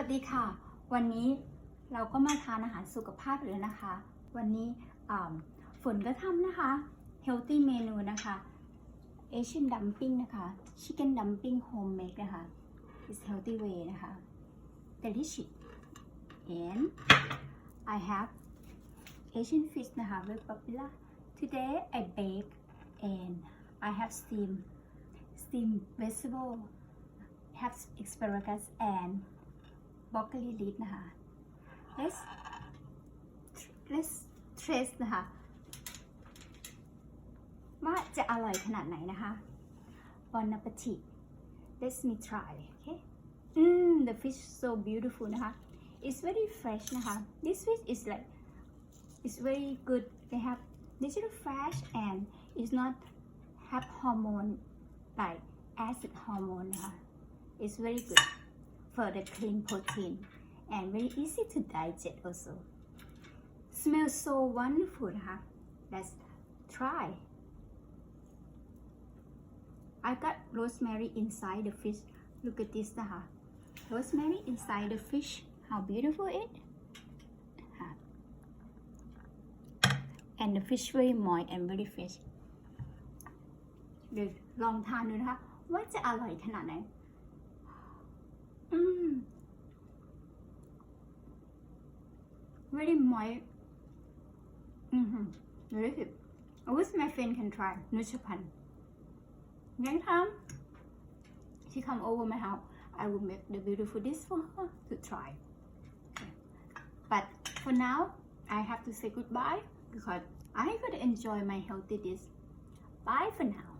วัสดีค่ะ วันนี้เราก็มาทานอาหารสุขภาพเลยนะคะ วันนี้ฝนก็ทำนะคะ healthy เมนูนะคะ Asian dumpling นะคะ chicken dumpling homemade นะคะ is healthy way นะคะ delicious and I have Asian fish นะคะ very popular today I bake and I have steam steam vegetable have asparagus and broccoli leaf นะคะ let's let's trace นะคะ ว่าจะอร่อยขนาดไหนนะคะ Bon appetit let me try okay mm, the fish so beautiful นะคะ it's very fresh นะคะ this fish is like it's very good they have natural fresh and it's not have hormone like acid hormone นะคะ it's very good for the clean protein and very easy to digest also smells so wonderful นะคะ let's try I got rosemary inside the fish look at this นะคะ rosemary inside the fish how beautiful it ค่ะ and the fish very moist and very fresh เดี๋ยวลองทานดูนะคะ ว่าจะอร่อยขนาดไหน really moist. Mm-hmm. Delicious. I wish my friend can try Nuchapan. Next time she come over my house, I will make the beautiful dish for her to try. But for now, I have to say goodbye because I gotta enjoy my healthy dish. Bye for now.